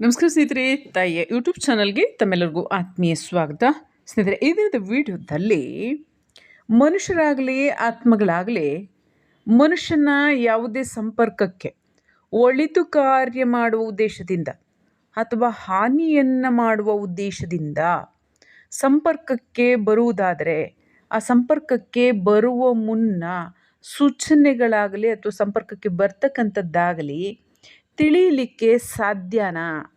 ನಮಸ್ಕಾರ ಸ್ನೇಹಿತರೆ, ತಾಯಿಯ ಯೂಟ್ಯೂಬ್ ಚಾನಲ್ಗೆ ತಮ್ಮೆಲ್ಲರಿಗೂ ಆತ್ಮೀಯ ಸ್ವಾಗತ. ಸ್ನೇಹಿತರೆ, ಈ ದಿನದ ವಿಡಿಯೋದಲ್ಲಿ ಮನುಷ್ಯರಾಗಲಿ, ಆತ್ಮಗಳಾಗಲಿ, ಮನುಷ್ಯನ ಯಾವುದೇ ಸಂಪರ್ಕಕ್ಕೆ, ಒಳಿತು ಕಾರ್ಯ ಮಾಡುವ ಉದ್ದೇಶದಿಂದ ಅಥವಾ ಹಾನಿಯನ್ನು ಮಾಡುವ ಉದ್ದೇಶದಿಂದ ಸಂಪರ್ಕಕ್ಕೆ ಬರುವುದಾದರೆ, ಆ ಸಂಪರ್ಕಕ್ಕೆ ಬರುವ ಮುನ್ನ ಸೂಚನೆಗಳಾಗಲಿ ಅಥವಾ ಸಂಪರ್ಕಕ್ಕೆ ಬರ್ತಕ್ಕಂಥದ್ದಾಗಲಿ ತಿಳಿಯಲಿಕ್ಕೆ ಸಾಧ್ಯನಾ?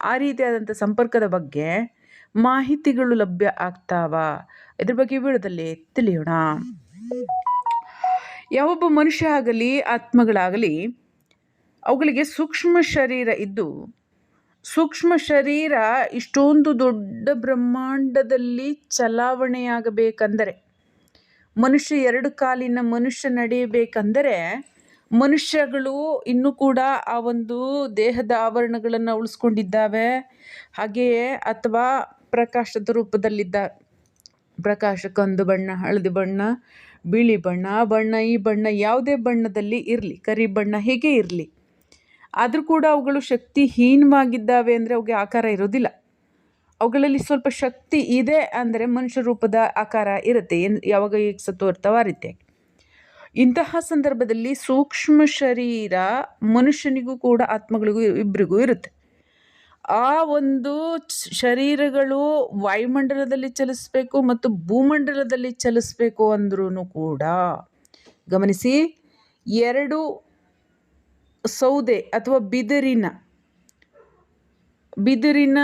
ಆ ರೀತಿಯಾದಂಥ ಸಂಪರ್ಕದ ಬಗ್ಗೆ ಮಾಹಿತಿಗಳು ಲಭ್ಯ ಆಗ್ತಾವ? ಇದ್ರ ಬಗ್ಗೆ ವಿಡಿಯೋದಲ್ಲಿ ತಿಳಿಯೋಣ. ಯಾವೊಬ್ಬ ಮನುಷ್ಯ ಆಗಲಿ, ಆತ್ಮಗಳಾಗಲಿ, ಅವುಗಳಿಗೆ ಸೂಕ್ಷ್ಮ ಶರೀರ ಇದ್ದು, ಸೂಕ್ಷ್ಮ ಶರೀರ ಇಷ್ಟೊಂದು ದೊಡ್ಡ ಬ್ರಹ್ಮಾಂಡದಲ್ಲಿ ಚಲಾವಣೆಯಾಗಬೇಕಂದರೆ, ಮನುಷ್ಯ ಎರಡು ಕಾಲಿನ ಮನುಷ್ಯ ನಡೆಯಬೇಕಂದರೆ ಮನುಷ್ಯಗಳು ಇನ್ನೂ ಕೂಡ ಆ ಒಂದು ದೇಹದ ಆವರಣಗಳನ್ನು ಉಳಿಸ್ಕೊಂಡಿದ್ದಾವೆ. ಹಾಗೆಯೇ ಅಥವಾ ಪ್ರಕಾಶದ ರೂಪದಲ್ಲಿದ್ದ ಪ್ರಕಾಶ, ಕಂದು ಬಣ್ಣ, ಹಳದಿ ಬಣ್ಣ, ಬಿಳಿ ಬಣ್ಣ, ಆ ಬಣ್ಣ, ಈ ಬಣ್ಣ ಯಾವುದೇ ಬಣ್ಣದಲ್ಲಿ ಇರಲಿ, ಕರಿ ಬಣ್ಣ ಹೇಗೆ ಇರಲಿ. ಆದರೂ ಕೂಡ ಅವುಗಳು ಶಕ್ತಿಹೀನವಾಗಿದ್ದಾವೆ ಅಂದರೆ ಅವುಗೆ ಆಕಾರ ಇರೋದಿಲ್ಲ. ಅವುಗಳಲ್ಲಿ ಸ್ವಲ್ಪ ಶಕ್ತಿ ಇದೆ ಅಂದರೆ ಮನುಷ್ಯ ರೂಪದ ಆಕಾರ ಇರುತ್ತೆ. ಏನು ಯಾವಾಗ ಈಗ ಸತ್ತು ರೀತಿಯಾಗಿ. ಇಂತಹ ಸಂದರ್ಭದಲ್ಲಿ ಸೂಕ್ಷ್ಮ ಶರೀರ ಮನುಷ್ಯನಿಗೂ ಕೂಡ ಆತ್ಮಗಳಿಗೂ ಇಬ್ಬರಿಗೂ ಇರುತ್ತೆ. ಆ ಒಂದು ಶರೀರಗಳು ವಾಯುಮಂಡಲದಲ್ಲಿ ಚಲಿಸಬೇಕು ಮತ್ತು ಭೂಮಂಡಲದಲ್ಲಿ ಚಲಿಸಬೇಕು ಅಂದ್ರೂ ಕೂಡ ಗಮನಿಸಿ, ಎರಡು ಸೌದೆ ಅಥವಾ ಬಿದಿರಿನ ಬಿದಿರಿನ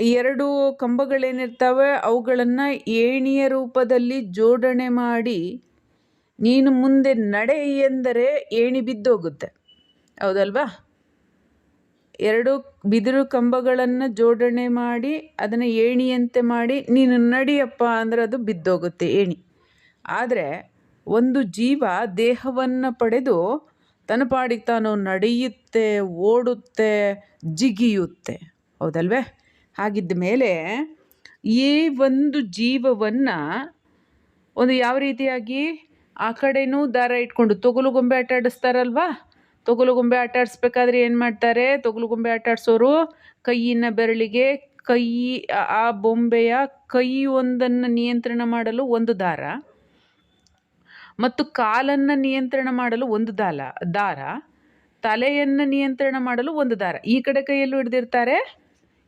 ಎರಡು ಕಂಬಗಳೇನಿರ್ತವೆ ಅವುಗಳನ್ನು ಏಣಿಯ ರೂಪದಲ್ಲಿ ಜೋಡಣೆ ಮಾಡಿ ನೀನು ಮುಂದೆ ನಡೆ ಎಂದರೆ ಏಣಿ ಬಿದ್ದೋಗುತ್ತೆ. ಹೌದಲ್ವಾ? ಎರಡು ಬಿದಿರು ಕಂಬಗಳನ್ನು ಜೋಡಣೆ ಮಾಡಿ, ಅದನ್ನು ಏಣಿಯಂತೆ ಮಾಡಿ, ನೀನು ನಡಿಯಪ್ಪ ಅಂದರೆ ಅದು ಬಿದ್ದೋಗುತ್ತೆ ಏಣಿ. ಆದರೆ ಒಂದು ಜೀವ ದೇಹವನ್ನು ಪಡೆದು ತನ್ನ ಪಾಡಿಗೆ ತಾನು ನಡೆಯುತ್ತೆ, ಓಡುತ್ತೆ, ಜಿಗಿಯುತ್ತೆ. ಹೌದಲ್ವೇ? ಹಾಗಿದ್ದ ಮೇಲೆ ಈ ಒಂದು ಜೀವವನ್ನು ಒಂದು ಯಾವ ರೀತಿಯಾಗಿ ಆ ಕಡೆನೂ ದಾರ ಇಟ್ಕೊಂಡು ತೊಗಲು ಗೊಂಬೆ ಆಟ ಆಡಿಸ್ತಾರಲ್ವಾ? ತೊಗಲು ಗೊಂಬೆ ಆಟ ಆಡಿಸ್ಬೇಕಾದ್ರೆ ಏನು ಮಾಡ್ತಾರೆ? ತೊಗಲು ಗೊಂಬೆ ಆಟ ಆಡಿಸೋರು ಕೈಯಿನ ಬೆರಳಿಗೆ ಕೈ, ಆ ಬೊಂಬೆಯ ಕೈ ಒಂದನ್ನು ನಿಯಂತ್ರಣ ಮಾಡಲು ಒಂದು ದಾರ ಮತ್ತು ಕಾಲನ್ನು ನಿಯಂತ್ರಣ ಮಾಡಲು ಒಂದು ದಾಲ, ದಾರ, ತಲೆಯನ್ನು ನಿಯಂತ್ರಣ ಮಾಡಲು ಒಂದು ದಾರ. ಈ ಕಡೆ ಕೈಯಲ್ಲೂ ಹಿಡ್ದಿರ್ತಾರೆ,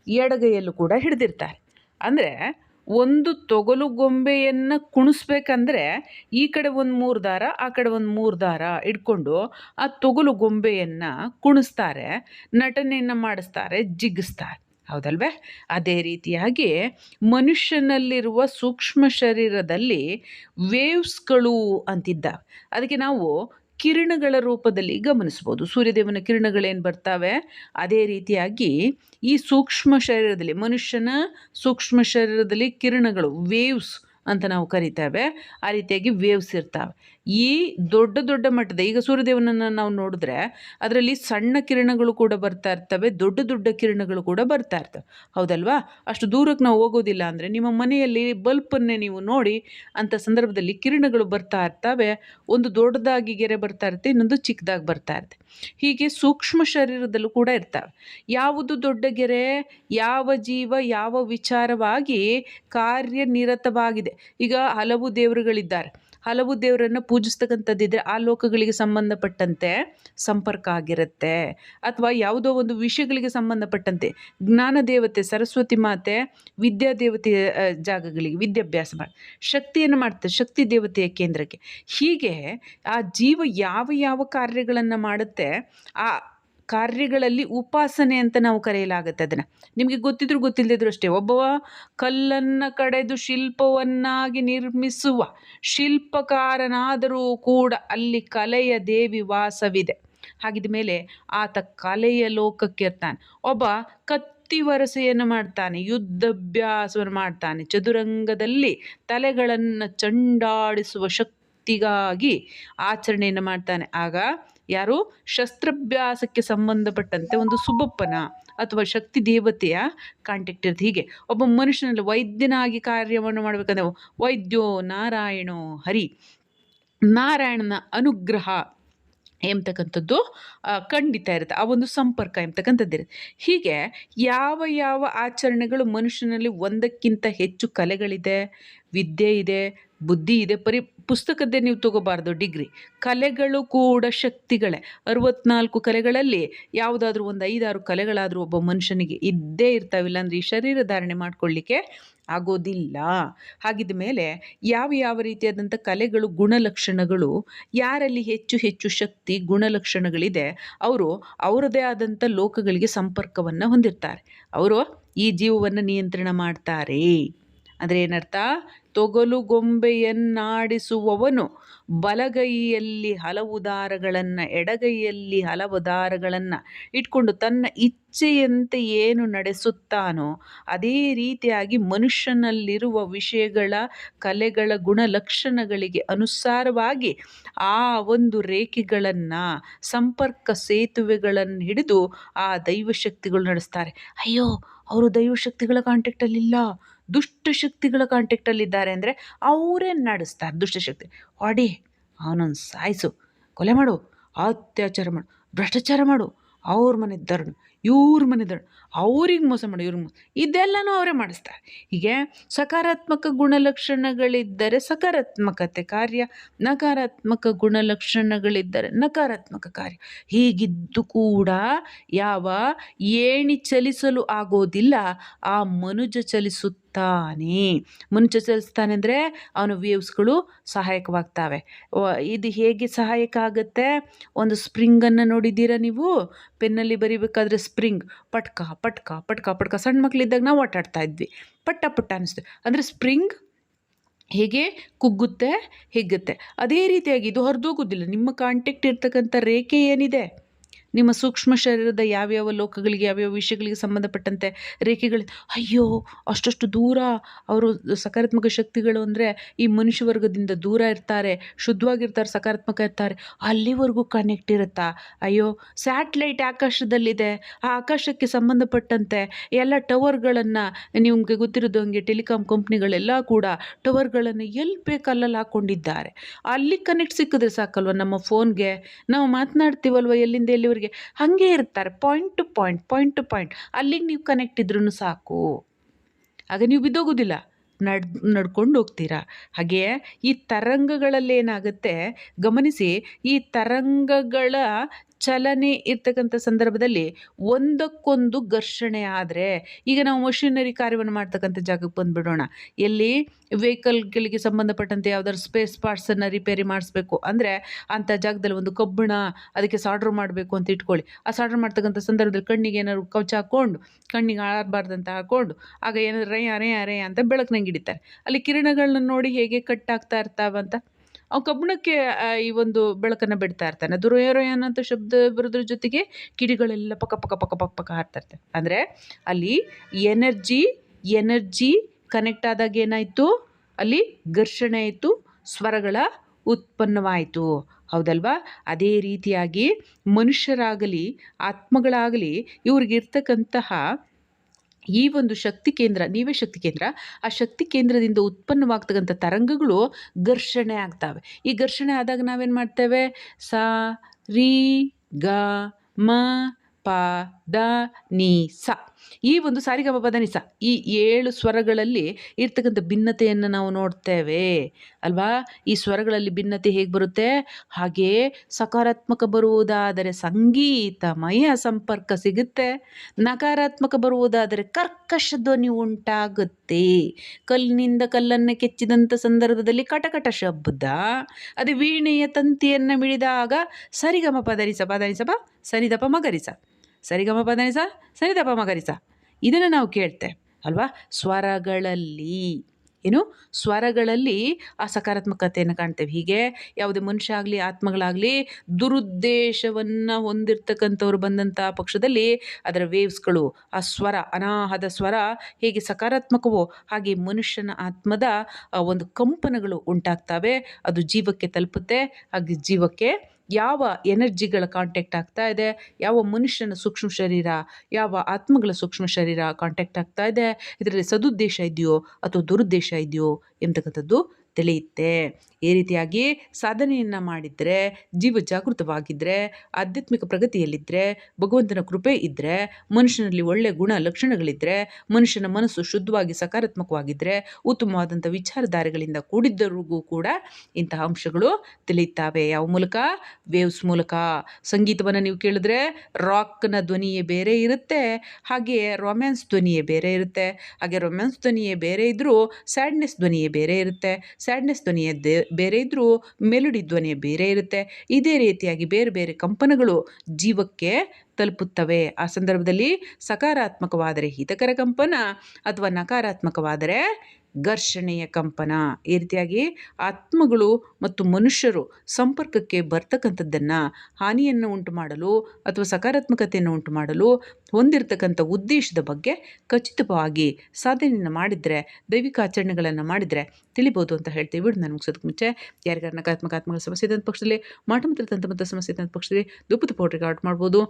ಎಡಗೈಯಲ್ಲೂ ಕೂಡ ಹಿಡ್ದಿರ್ತಾರೆ. ಅಂದರೆ ಒಂದು ತೊಗಲು ಗೊಂಬೆಯನ್ನು ಕುಣಿಸ್ಬೇಕಂದ್ರೆ ಈ ಕಡೆ ಒಂದು ಮೂರು ದಾರ, ಆ ಕಡೆ ಒಂದು ಮೂರು ದಾರ ಇಟ್ಕೊಂಡು ಆ ತೊಗಲು ಗೊಂಬೆಯನ್ನು ಕುಣಿಸ್ತಾರೆ, ನಟನೆಯನ್ನು ಮಾಡಿಸ್ತಾರೆ, ಜಿಗಿಸ್ತಾರೆ. ಹೌದಲ್ವೇ? ಅದೇ ರೀತಿಯಾಗಿ ಮನುಷ್ಯನಲ್ಲಿರುವ ಸೂಕ್ಷ್ಮ ಶರೀರದಲ್ಲಿ ವೇವ್ಸ್ಗಳು ಅಂತಿದ್ದಾವೆ. ಅದಕ್ಕೆ ನಾವು ಕಿರಣಗಳ ರೂಪದಲ್ಲಿ ಗಮನಿಸ್ಬೋದು ಸೂರ್ಯದೇವನ ಕಿರಣಗಳೇನು ಬರ್ತಾವೆ? ಅದೇ ರೀತಿಯಾಗಿ ಈ ಸೂಕ್ಷ್ಮ ಶರೀರದಲ್ಲಿ ಮನುಷ್ಯನ ಸೂಕ್ಷ್ಮ ಶರೀರದಲ್ಲಿ ಕಿರಣಗಳು ವೇವ್ಸ್ ಅಂತ ನಾವು ಕರಿತೇವೆ. ಆ ರೀತಿಯಾಗಿ ವೇವ್ಸ್ ಇರ್ತವೆ. ಈ ದೊಡ್ಡ ದೊಡ್ಡ ಮಟ್ಟದ, ಈಗ ಸೂರ್ಯದೇವನನ್ನು ನಾವು ನೋಡಿದ್ರೆ ಅದರಲ್ಲಿ ಸಣ್ಣ ಕಿರಣಗಳು ಕೂಡ ಬರ್ತಾ ಇರ್ತವೆ, ದೊಡ್ಡ ದೊಡ್ಡ ಕಿರಣಗಳು ಕೂಡ ಬರ್ತಾ ಇರ್ತವೆ. ಹೌದಲ್ವಾ? ಅಷ್ಟು ದೂರಕ್ಕೆ ನಾವು ಹೋಗೋದಿಲ್ಲ ಅಂದರೆ ನಿಮ್ಮ ಮನೆಯಲ್ಲಿ ಬಲ್ಪನ್ನೇ ನೀವು ನೋಡಿ ಅಂಥ ಸಂದರ್ಭದಲ್ಲಿ ಕಿರಣಗಳು ಬರ್ತಾ ಇರ್ತವೆ. ಒಂದು ದೊಡ್ಡದಾಗಿ ಗೆರೆ ಬರ್ತಾ ಇರುತ್ತೆ, ಇನ್ನೊಂದು ಚಿಕ್ಕದಾಗಿ ಬರ್ತಾ ಇರುತ್ತೆ. ಹೀಗೆ ಸೂಕ್ಷ್ಮ ಶರೀರದಲ್ಲೂ ಕೂಡ ಇರ್ತವೆ. ಯಾವುದು ದೊಡ್ಡ ಗೆರೆ, ಯಾವ ಜೀವ, ಯಾವ ವಿಚಾರವಾಗಿ ಕಾರ್ಯನಿರತವಾಗಿದೆ? ಈಗ ಹಲವು ದೇವರುಗಳಿದ್ದಾರೆ. ಹಲವು ದೇವರನ್ನು ಪೂಜಿಸ್ತಕ್ಕಂಥದ್ದಿದ್ರೆ ಆ ಲೋಕಗಳಿಗೆ ಸಂಬಂಧಪಟ್ಟಂತೆ ಸಂಪರ್ಕ ಆಗಿರುತ್ತೆ. ಅಥವಾ ಯಾವುದೋ ಒಂದು ವಿಷಯಗಳಿಗೆ ಸಂಬಂಧಪಟ್ಟಂತೆ ಜ್ಞಾನ ದೇವತೆ, ಸರಸ್ವತಿ ಮಾತೆ, ವಿದ್ಯಾ ದೇವತೆ ಜಾಗಗಳಿಗೆ ವಿದ್ಯಾಭ್ಯಾಸ ಮಾಡಿ, ಶಕ್ತಿಯನ್ನು ಮಾಡ್ತಾರೆ ಶಕ್ತಿ ದೇವತೆಯ ಕೇಂದ್ರಕ್ಕೆ. ಹೀಗೆ ಆ ಜೀವ ಯಾವ ಯಾವ ಕಾರ್ಯಗಳನ್ನು ಮಾಡುತ್ತೆ, ಆ ಕಾರ್ಯಗಳಲ್ಲಿ ಉಪಾಸನೆ ಅಂತ ನಾವು ಕರೆಯಲಾಗುತ್ತೆ ಅದನ್ನು. ನಿಮಗೆ ಗೊತ್ತಿದ್ರು ಗೊತ್ತಿಲ್ಲದಿದ್ರು ಅಷ್ಟೇ, ಒಬ್ಬವ ಕಲ್ಲನ್ನು ಕಡೆದು ಶಿಲ್ಪವನ್ನಾಗಿ ನಿರ್ಮಿಸುವ ಶಿಲ್ಪಕಾರನಾದರೂ ಕೂಡ ಅಲ್ಲಿ ಕಲೆಯ ದೇವಿ ವಾಸವಿದೆ. ಹಾಗಿದ ಮೇಲೆ ಆತ ಕಲೆಯ ಲೋಕಕ್ಕೆ ಇರ್ತಾನೆ ಒಬ್ಬ ಕತ್ತಿ ವರಸೆಯನ್ನು ಮಾಡ್ತಾನೆ, ಯುದ್ಧಾಭ್ಯಾಸವನ್ನು ಮಾಡ್ತಾನೆ. ಚದುರಂಗದಲ್ಲಿ ತಲೆಗಳನ್ನು ಚಂಡಾಡಿಸುವ ಶಕ್ತಿಗಾಗಿ ಆಚರಣೆಯನ್ನು ಮಾಡ್ತಾನೆ. ಆಗ ಯಾರು? ಶಸ್ತ್ರಾಭ್ಯಾಸಕ್ಕೆ ಸಂಬಂಧಪಟ್ಟಂತೆ ಒಂದು ಸುಬಪ್ಪನ ಅಥವಾ ಶಕ್ತಿ ದೇವತೆಯ ಕಾಂಟ್ಯಾಕ್ಟ್ ಇರುತ್ತೆ. ಹೀಗೆ, ಒಬ್ಬ ಮನುಷ್ಯನಲ್ಲಿ ವೈದ್ಯನಾಗಿ ಕಾರ್ಯವನ್ನು ಮಾಡಬೇಕಂದ್ರೆ ವೈದ್ಯೋ ನಾರಾಯಣೋ ಹರಿ. ನಾರಾಯಣನ ಅನುಗ್ರಹ. ಎಂಬತಕ್ಕಂಥದ್ದು ಖಂಡಿತ ಇರುತ್ತೆ. ಆ ಒಂದು ಸಂಪರ್ಕ ಎಂಬತಕ್ಕಂಥದ್ದಿರುತ್ತೆ ಹೀಗೆ ಯಾವ ಯಾವ ಆಚರಣೆಗಳು ಮನುಷ್ಯನಲ್ಲಿ ಒಂದಕ್ಕಿಂತ ಹೆಚ್ಚು ಕಲೆಗಳಿದೆ, ವಿದ್ಯೆ ಇದೆ, ಬುದ್ಧಿ ಇದೆ ಪರಿ ಪುಸ್ತಕದ್ದೇ ನೀವು ತಗೋಬಾರ್ದು ಡಿಗ್ರಿ. ಕಲೆಗಳು ಕೂಡ ಶಕ್ತಿಗಳೇ. ಅರವತ್ನಾಲ್ಕು ಕಲೆಗಳಲ್ಲಿ ಯಾವುದಾದ್ರೂ ಒಂದು ಐದಾರು ಕಲೆಗಳಾದರೂ ಒಬ್ಬ ಮನುಷ್ಯನಿಗೆ ಇದ್ದೇ ಇರ್ತಾವಿಲ್ಲ ಅಂದರೆ ಈ ಶರೀರ ಧಾರಣೆ ಮಾಡ್ಕೊಳ್ಳಿಕ್ಕೆ ಆಗೋದಿಲ್ಲ. ಹಾಗಿದ ಮೇಲೆ ಯಾವ ಯಾವ ರೀತಿಯಾದಂಥ ಕಲೆಗಳು, ಗುಣಲಕ್ಷಣಗಳು, ಯಾರಲ್ಲಿ ಹೆಚ್ಚು ಹೆಚ್ಚು ಶಕ್ತಿ, ಗುಣಲಕ್ಷಣಗಳಿದೆ, ಅವರು ಅವರದೇ ಆದಂಥ ಲೋಕಗಳಿಗೆ ಸಂಪರ್ಕವನ್ನು ಹೊಂದಿರ್ತಾರೆ. ಅವರು ಈ ಜೀವವನ್ನು ನಿಯಂತ್ರಣ ಮಾಡ್ತಾರೆ. ಅಂದರೆ ಏನರ್ಥ? ತೊಗಲು ಗೊಂಬೆಯನ್ನಾಡಿಸುವವನು ಬಲಗೈಯಲ್ಲಿ ಹಲವು ದಾರಗಳನ್ನು, ಎಡಗೈಯಲ್ಲಿ ಹಲವು ದಾರಗಳನ್ನು ಇಟ್ಕೊಂಡು ತನ್ನ ಇಚ್ಛೆಯಂತೆ ಏನು ನಡೆಸುತ್ತಾನೋ ಅದೇ ರೀತಿಯಾಗಿ ಮನುಷ್ಯನಲ್ಲಿರುವ ವಿಷಯಗಳ ಕಲೆಗಳ ಗುಣಲಕ್ಷಣಗಳಿಗೆ ಅನುಸಾರವಾಗಿ ಆ ಒಂದು ರೇಖೆಗಳನ್ನು, ಸಂಪರ್ಕ ಸೇತುವೆಗಳನ್ನು ಹಿಡಿದು ಆ ದೈವಶಕ್ತಿಗಳು ನಡೆಸ್ತಾರೆ. ಅಯ್ಯೋ, ಅವರು ದೈವಶಕ್ತಿಗಳ ಕಾಂಟ್ಯಾಕ್ಟಲ್ಲಿಲ್ಲ ದುಷ್ಟಶಕ್ತಿಗಳ ಕಾಂಟ್ಯಾಕ್ಟಲ್ಲಿದ್ದಾರೆ ಅಂದರೆ ಅವರೇ ನಡೆಸ್ತಾರೆ ದುಷ್ಟಶಕ್ತಿ. ಹೊಡಿ ಅವನನ್ನು ಸಾಯಿಸು, ಕೊಲೆ ಮಾಡು, ಅತ್ಯಾಚಾರ ಮಾಡು, ಭ್ರಷ್ಟಾಚಾರ ಮಾಡು, ಅವ್ರ ಮನೆ ದರ್ಡು ಇವ್ರ ಮನೆದಳು ಅವ್ರಿಗೆ ಮೋಸ ಮಾಡಿ ಇವ್ರಿಗೆ ಮೋಸ ಇದೆಲ್ಲನೂ ಅವರೇ ಮಾಡಿಸ್ತಾರೆ. ಹೀಗೆ ಸಕಾರಾತ್ಮಕ ಗುಣಲಕ್ಷಣಗಳಿದ್ದರೆ ಸಕಾರಾತ್ಮಕತೆ ಕಾರ್ಯ, ನಕಾರಾತ್ಮಕ ಗುಣಲಕ್ಷಣಗಳಿದ್ದರೆ ನಕಾರಾತ್ಮಕ ಕಾರ್ಯ. ಹೀಗಿದ್ದು ಕೂಡ ಯಾವ ಏಣಿ ಚಲಿಸಲು ಆಗೋದಿಲ್ಲ, ಆ ಮನುಜ ಚಲಿಸುತ್ತಾನೆ. ಮನುಜ ಚಲಿಸ್ತಾನೆ ಅಂದರೆ ಅವನ ವೇವ್ಸ್ಗಳು ಸಹಾಯಕವಾಗ್ತವೆ. ಇದು ಹೇಗೆ ಸಹಾಯಕ ಆಗುತ್ತೆ? ಒಂದು ಸ್ಪ್ರಿಂಗನ್ನು ನೋಡಿದ್ದೀರಾ ನೀವು? ಪೆನ್ನಲ್ಲಿ ಬರಿಬೇಕಾದ್ರೆ ಸ್ಪ್ರಿಂಗ್, ಪಟ್ಕ ಪಟ್ಕ ಪಟ್ಕ ಪಟ್ಕ. ಸಣ್ಣ ಮಕ್ಕಳಿದ್ದಾಗ ನಾವು ಆಟ ಆಡ್ತಾ ಇದ್ವಿ. ಪಟ್ಟ ಪಟ್ಟ ಅನಿಸ್ತು ಅಂದರೆ ಸ್ಪ್ರಿಂಗ್ ಹೇಗೆ ಕುಗ್ಗುತ್ತೆ, ಹಿಗ್ಗುತ್ತೆ. ಅದೇ ರೀತಿಯಾಗಿ ಇದು ಹರಿದೋಗೋದಿಲ್ಲ. ನಿಮ್ಮ ಕಾಂಟ್ಯಾಕ್ಟ್ ಇರ್ತಕ್ಕಂಥ ರೇಖೆ ಏನಿದೆ? ನಿಮ್ಮ ಸೂಕ್ಷ್ಮ ಶರೀರದ ಯಾವ್ಯಾವ ಲೋಕಗಳಿಗೆ, ಯಾವ್ಯಾವ ವಿಷಯಗಳಿಗೆ ಸಂಬಂಧಪಟ್ಟಂತೆ ರೇಖೆಗಳು, ಅಯ್ಯೋ, ಅಷ್ಟಷ್ಟು ದೂರ ಅವರು ಸಕಾರಾತ್ಮಕ ಶಕ್ತಿಗಳು ಅಂದರೆ ಈ ಮನುಷ್ಯ ವರ್ಗದಿಂದ ದೂರ ಇರ್ತಾರೆ, ಶುದ್ಧವಾಗಿರ್ತಾರೆ, ಸಕಾರಾತ್ಮಕ ಇರ್ತಾರೆ, ಅಲ್ಲಿವರೆಗೂ ಕನೆಕ್ಟ್ ಇರುತ್ತಾ? ಅಯ್ಯೋ ಸ್ಯಾಟ್ಲೈಟ್ ಆಕಾಶದಲ್ಲಿದೆ, ಆ ಆಕಾಶಕ್ಕೆ ಸಂಬಂಧಪಟ್ಟಂತೆ ಎಲ್ಲ ಟವರ್ಗಳನ್ನು ನಿಮಗೆ ಗೊತ್ತಿರೋದು ಹಂಗೆ ಟೆಲಿಕಾಂ ಕಂಪ್ನಿಗಳೆಲ್ಲ ಕೂಡ ಟವರ್ಗಳನ್ನು ಎಲ್ಲಿ ಬೇಕಲ್ಲಲ್ಲಿ ಹಾಕ್ಕೊಂಡಿದ್ದಾರೆ ಅಲ್ಲಿ ಕನೆಕ್ಟ್ ಸಿಕ್ಕಿದ್ರೆ ಸಾಕಲ್ವ ನಮ್ಮ ಫೋನ್ಗೆ ನಾವು ಮಾತನಾಡ್ತೀವಲ್ವ ಎಲ್ಲಿಂದ ಎಲ್ಲಿವರೆಗೆ? ಹಾಗೆ ಇರ್ತಾರೆ point to point point to point ಅಲ್ಲಿಗೆ ನೀವು ಕನೆಕ್ಟ್ ಇದ್ರೂ ಸಾಕು. ಆಗ ನೀವು ಬಿದ್ದೋಗೋದಿಲ್ಲ. ನಡ್, ನಡ್ಕೊಂಡು ಹೋಗ್ತೀರಾ. ಹಾಗೆಯೇ ಈ ತರಂಗಗಳಲ್ಲೇನಾಗುತ್ತೆ, ಗಮನಿಸಿ ಈ ತರಂಗಗಳ ಚಲನೆ ಇರ್ತಕ್ಕಂಥ ಸಂದರ್ಭದಲ್ಲಿ ಒಂದಕ್ಕೊಂದು ಘರ್ಷಣೆ ಆದರೆ ಈಗ ನಾವು ಮಷಿನರಿ ಕಾರ್ಯವನ್ನು ಮಾಡ್ತಕ್ಕಂಥ ಜಾಗಕ್ಕೆ ಬಂದುಬಿಡೋಣ. ಎಲ್ಲಿ ವೆಹಿಕಲ್ಗಳಿಗೆ ಸಂಬಂಧಪಟ್ಟಂತೆ ಯಾವ್ದಾದ್ರು ಸ್ಪೇಸ್ ಪಾರ್ಟ್ಸನ್ನು ರಿಪೇರಿ ಮಾಡಿಸ್ಬೇಕು ಅಂದರೆ ಅಂಥ ಜಾಗದಲ್ಲಿ ಒಂದು ಕಬ್ಬಿಣ ಅದಕ್ಕೆ ಸಾಡ್ರ್ ಮಾಡಬೇಕು ಅಂತ ಇಟ್ಕೊಳ್ಳಿ. ಆ ಸಾಡ್ರ್ ಮಾಡ್ತಕ್ಕಂಥ ಸಂದರ್ಭದಲ್ಲಿ ಕಣ್ಣಿಗೆ ಏನಾದ್ರು ಕವಚ ಹಾಕ್ಕೊಂಡು, ಕಣ್ಣಿಗೆ ಆಡಬಾರ್ದಂತ ಹಾಕ್ಕೊಂಡು, ಆಗ ಏನಾದ್ರು ರೇ ಅರೆ ಅರೆ ಅಂತ ಬೆಳಕಿನಂಗೆ ಹಿಡಿತಾರೆ. ಅಲ್ಲಿ ಕಿರಣಗಳನ್ನ ನೋಡಿ ಹೇಗೆ ಕಟ್ ಆಗ್ತಾ ಇರ್ತಾವಂತ? ಕಬ್ಬಣಕ್ಕೆ ಈ ಒಂದು ಬೆಳಕನ್ನು ಬಿಡ್ತಾ ಇರ್ತಾನೆ. ದುರ್ಯೋಧನ ರೊಯ ರೊಯ ಅನ್ನೋಂಥ ಶಬ್ದ ಬರೋದ್ರ ಜೊತೆಗೆ ಕಿಡಿಗಳೆಲ್ಲ ಪಕ್ಕ ಪಕ್ಕ ಪಕ್ಕ ಪಕ್ಕ ಪಕ್ಕ ಹಾರ್ತಾ ಇರ್ತವೆ ಅಂದರೆ ಅಲ್ಲಿ ಎನರ್ಜಿ ಎನರ್ಜಿ ಕನೆಕ್ಟ್ ಆದಾಗ ಏನಾಯಿತು? ಅಲ್ಲಿ ಘರ್ಷಣೆ ಆಯಿತು, ಸ್ವರಗಳ ಉತ್ಪನ್ನವಾಯಿತು. ಹೌದಲ್ವಾ? ಅದೇ ರೀತಿಯಾಗಿ ಮನುಷ್ಯರಾಗಲಿ, ಆತ್ಮಗಳಾಗಲಿ, ಇವ್ರಿಗಿರ್ತಕ್ಕಂತಹ ಈ ಒಂದು ಶಕ್ತಿ ಕೇಂದ್ರ, ನೀವೇ ಶಕ್ತಿ ಕೇಂದ್ರ, ಆ ಶಕ್ತಿ ಕೇಂದ್ರದಿಂದ ಉತ್ಪನ್ನವಾಗ್ತಕ್ಕಂಥ ತರಂಗಗಳು ಘರ್ಷಣೆ ಆಗ್ತವೆ. ಈ ಘರ್ಷಣೆ ಆದಾಗ ನಾವೇನು ಮಾಡ್ತೇವೆ? ಸ, ರಿ, ಗ, ಮ ಪ ದ ನಿ ಸ ಈ ಒಂದು ಸಾರಿಗಮ ಪದ ನಿ ಸ ಈ ಏಳು ಸ್ವರಗಳಲ್ಲಿ ಇರ್ತಕ್ಕಂಥ ಭಿನ್ನತೆಯನ್ನು ನಾವು ನೋಡ್ತೇವೆ. ಅಲ್ವಾ? ಈ ಸ್ವರಗಳಲ್ಲಿ ಭಿನ್ನತೆ ಹೇಗೆ ಬರುತ್ತೆ? ಹಾಗೆಯೇ ಸಕಾರಾತ್ಮಕ ಬರುವುದಾದರೆ ಸಂಗೀತಮಯ ಸಂಪರ್ಕ ಸಿಗುತ್ತೆ. ನಕಾರಾತ್ಮಕ ಬರುವುದಾದರೆ ಕರ್ಕಶ ಧ್ವನಿ ಉಂಟಾಗುತ್ತೆ. ಕಲ್ಲಿನಿಂದ ಕಲ್ಲನ್ನು ಕೆಚ್ಚಿದಂಥ ಸಂದರ್ಭದಲ್ಲಿ ಕಟಕಟ ಶಬ್ದ. ಅದೇ ವೀಣೆಯ ತಂತಿಯನ್ನು ಮಿಡಿದಾಗ ಸರಿಗಮ ಪದರಿಸ ಪದರಿಸ ಬ ಸರಿದಪ ಮಗರಿಸ. ಸರಿಗಮ ಪದನಿಸ ಸರಿದಪ ಮಗರಿಸ ಇದನ್ನು ನಾವು ಕೇಳ್ತೆ, ಅಲ್ವಾ? ಸ್ವರಗಳಲ್ಲಿ. ಏನು? ಸ್ವರಗಳಲ್ಲಿ ಆ ಸಕಾರಾತ್ಮಕತೆಯನ್ನು ಕಾಣ್ತೇವೆ. ಹೀಗೆ ಯಾವುದೇ ಮನುಷ್ಯ ಆಗಲಿ ಆತ್ಮಗಳಾಗಲಿ ದುರುದ್ದೇಶವನ್ನು ಹೊಂದಿರತಕ್ಕಂಥವ್ರು ಬಂದಂಥ ಪಕ್ಷದಲ್ಲಿ ಅದರ ವೇವ್ಸ್ಗಳು ಆ ಸ್ವರ, ಅನಾಹದ ಸ್ವರ ಹೇಗೆ ಸಕಾರಾತ್ಮಕವೋ ಹಾಗೆ ಮನುಷ್ಯನ ಆತ್ಮದ ಒಂದು ಕಂಪನಗಳು ಉಂಟಾಗ್ತವೆ. ಅದು ಜೀವಕ್ಕೆ ತಲುಪುತ್ತೆ. ಹಾಗೆ ಜೀವಕ್ಕೆ ಯಾವ ಎನರ್ಜಿಗಳ ಕಾಂಟ್ಯಾಕ್ಟ್ ಆಗ್ತಾ ಇದೆ? ಯಾವ ಮನುಷ್ಯನ ಸೂಕ್ಷ್ಮ ಶರೀರ, ಯಾವ ಆತ್ಮಗಳ ಸೂಕ್ಷ್ಮ ಶರೀರ ಕಾಂಟ್ಯಾಕ್ಟ್ ಆಗ್ತಾ ಇದೆ? ಇದರಲ್ಲಿ ಸದುದ್ದೇಶ ಇದೆಯೋ ಅಥವಾ ದುರುದ್ದೇಶ ಇದೆಯೋ ಎಂಬತಕ್ಕಂಥದ್ದು ತಿಳಿಯುತ್ತೆ. ಈ ರೀತಿಯಾಗಿ ಸಾಧನೆಯನ್ನು ಮಾಡಿದರೆ, ಜೀವ ಜಾಗೃತವಾಗಿದ್ದರೆ ಆಧ್ಯಾತ್ಮಿಕ ಪ್ರಗತಿಯಲ್ಲಿದ್ದರೆ ಭಗವಂತನ ಕೃಪೆ ಇದ್ದರೆ ಮನುಷ್ಯನಲ್ಲಿ ಒಳ್ಳೆಯ ಗುಣ ಲಕ್ಷಣಗಳಿದ್ದರೆ ಮನುಷ್ಯನ ಮನಸ್ಸು ಶುದ್ಧವಾಗಿ ಸಕಾರಾತ್ಮಕವಾಗಿದ್ದರೆ ಉತ್ತಮವಾದಂಥ ವಿಚಾರಧಾರೆಗಳಿಂದ ಕೂಡಿದ್ದರಿಗೂ ಕೂಡ ಇಂತಹ ಅಂಶಗಳು ತಿಳಿಯುತ್ತವೆ. ಯಾವ ಮೂಲಕ? ವೇವ್ಸ್ ಮೂಲಕ. ಸಂಗೀತವನ್ನು ನೀವು ಕೇಳಿದ್ರೆ ರಾಕ್ನ ಧ್ವನಿಯೇ ಬೇರೆ ಇರುತ್ತೆ, ಹಾಗೆ ರೊಮ್ಯಾನ್ಸ್ ಧ್ವನಿಯೇ ಬೇರೆ ಇರುತ್ತೆ, ಹಾಗೆ ರೊಮ್ಯಾನ್ಸ್ ಧ್ವನಿಯೇ ಬೇರೆ ಇದ್ದರೂ ಸ್ಯಾಡ್ನೆಸ್ ಧ್ವನಿಯೇ ಬೇರೆ ಇರುತ್ತೆ. ಸ್ಯಾಡ್ನೆಸ್ ಧ್ವನಿಯೇ ಬೇರೆ ಇದ್ದರೂ ಮೆಲುಡಿ ಧ್ವನಿ ಬೇರೆ ಇರುತ್ತೆ. ಇದೇ ರೀತಿಯಾಗಿ ಬೇರೆ ಬೇರೆ ಕಂಪನಗಳು ಜೀವಕ್ಕೆ ತಲುಪುತ್ತವೆ. ಆ ಸಂದರ್ಭದಲ್ಲಿ ಸಕಾರಾತ್ಮಕವಾದರೆ ಹಿತಕರ ಕಂಪನ ಅಥವಾ ನಕಾರಾತ್ಮಕವಾದರೆ ಘರ್ಷಣೆಯ ಕಂಪನ. ಈ ರೀತಿಯಾಗಿ ಆತ್ಮಗಳು ಮತ್ತು ಮನುಷ್ಯರು ಸಂಪರ್ಕಕ್ಕೆ ಬರ್ತಕ್ಕಂಥದ್ದನ್ನು ಹಾನಿಯನ್ನು ಉಂಟು ಮಾಡಲು ಅಥವಾ ಸಕಾರಾತ್ಮಕತೆಯನ್ನು ಉಂಟು ಮಾಡಲು ಹೊಂದಿರತಕ್ಕಂಥ ಉದ್ದೇಶದ ಬಗ್ಗೆ ಖಚಿತವಾಗಿ ಸಾಧನೆಯನ್ನು ಮಾಡಿದರೆ, ದೈವಿಕ ಆಚರಣೆಗಳನ್ನು ಮಾಡಿದರೆ ತಿಳಿಬೋದು ಅಂತ ಹೇಳ್ತೀವಿ ಬಿಡು ನಾನು ಮುಗಿಸೋದಕ್ಕೆ ಮುಂಚೆ ಯಾರಿಗಾರ ನಕಾರಾತ್ಮಕ ಆತ್ಮಗಳ ಸಮಸ್ಯೆ ಇದ್ದಂಥ ಪಕ್ಷದಲ್ಲಿ ಮಾಟ ಮತ್ತು ತಂತ್ರಮಂತ್ರ ಸಮಸ್ಯೆ ಇದ್ದಂಥ ಪಕ್ಷದಲ್ಲಿ ದುಪ್ಪದ ಪೌಡ್ರಿಗೆ ಆರ್ಟ್ ಮಾಡ್ಬೋದು.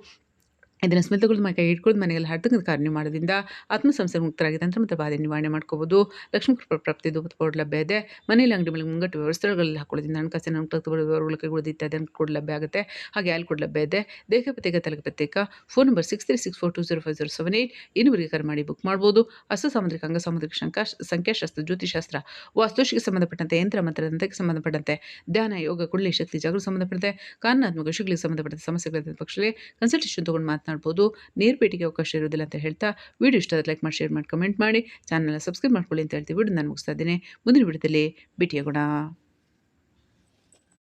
ಇದನ್ನು ಸ್ಮೆಲ್ ತಗೊಳ್ಳೋದು ಮೈ ಕೈ ಇಟ್ಕೊಂಡು ಮನೆಯಲ್ಲಿ ಹರತಕ್ಕಂಥ ಕಾರ್ಯ ಮಾಡೋದ್ರಿಂದ ಆತ್ಮ ಸಂಸ್ಥೆ ಮುಕ್ತರಾಗಿ ತಂತ್ರ ಮತ್ತು ಬಾಧೆ ನಿವಾರಣೆ ಮಾಡ್ಕೋಬೋದು. ಲಕ್ಷ್ಮೀ ಕೃಪ ಪ್ರಾಪ್ತಿ ಧೂಪದ ಲಭ್ಯ ಇದೆ. ಮನೆಯಲ್ಲಿ ಅಂಗಡಿ ಮೇಲೆ ಮುಂಗಟ್ಟು ವ್ಯವಸ್ಥೆಗಳಲ್ಲಿ ಹಾಕೊಳ್ಳೋದ್ರಿಂದ ಹಣಕಾಸಿನ ಅಂಕಗಳು ಕೈಗಳು ಇತ್ಯಾದಿ ಕೂಡ ಲಭ್ಯ ಆಗುತ್ತೆ. ಹಾಗೆ ಅಲ್ಲಿ ಕೂಡ ಲಭ್ಯ ಇದೆ. ದೇಹ ಪ್ರತ್ಯೇಕ ಪ್ರತ್ಯೇಕ. Phone number six three six four two zero five zero seven eight ಇನ್ನೂವರೆಗೆ ಕರೆ ಮಾಡಿ ಬುಕ್ ಮಾಡ್ಬೋದು. ಹಸ್ತ ಸಾಮುದ್ರಿಕ, ಅಂಗ ಸಾಮುದ್ರಿಕ ಶಂಕಾ, ಸಂಖ್ಯಾಶಾಸ್ತ್ರ, ಜ್ಯೋತಿಶಾಸ್ತ್ರ ವಾಸ್ತುಶಿಗೆ ಸಂಬಂಧಪಟ್ಟಂತೆ, ಯಂತ್ರ ಮಂತ್ರ ದಂತಕ್ಕೆ ಸಂಬಂಧಪಟ್ಟಂತೆ, ಧ್ಯಾನ, ಯೋಗ ಕುಳ್ಳಿ ಶಕ್ತಿ, ಜಾಗೃತಿ ಸಂಬಂಧಪಟ್ಟಂತೆ, ಕಾನೂನಾತ್ಮಕ ವಿಷಯಗಳಿಗೆ ಸಂಬಂಧಪಟ್ಟಂತೆ ಸಮಸ್ಯೆಗಳ ಪಕ್ಷದಲ್ಲಿ ಕನ್ಸಲ್ಟೇಷನ್ ತೊಗೊಂಡು ಮಾತನಾಡ್ಬೋದು. ನೇರ ಭೇಟಿಗೆ ಅವಕಾಶ ಇರೋದಿಲ್ಲ ಅಂತ ಹೇಳ್ತಾ ವಿಡಿಯೋ ಇಷ್ಟ ಲೈಕ್ ಮಾಡಿ ಶೇರ್ ಮಾಡಿ ಕಮೆಂಟ್ ಮಾಡಿ. ಚಾನಲ್ನ ಸಬ್ಸ್ಕ್ರೈಬ್ ಮಾಡ್ಕೊಳ್ಳಿ ಅಂತ ಹೇಳ್ತೀವಿ. ವಿಡಿಯೋ ನಾನು ಮುಗಿಸ್ತಾ ಇದ್ದೀನಿ. ಮುಂದಿನ ವಿಡಿಯೋದಲ್ಲಿ ಭೇಟಿಯಾಗೋಣ.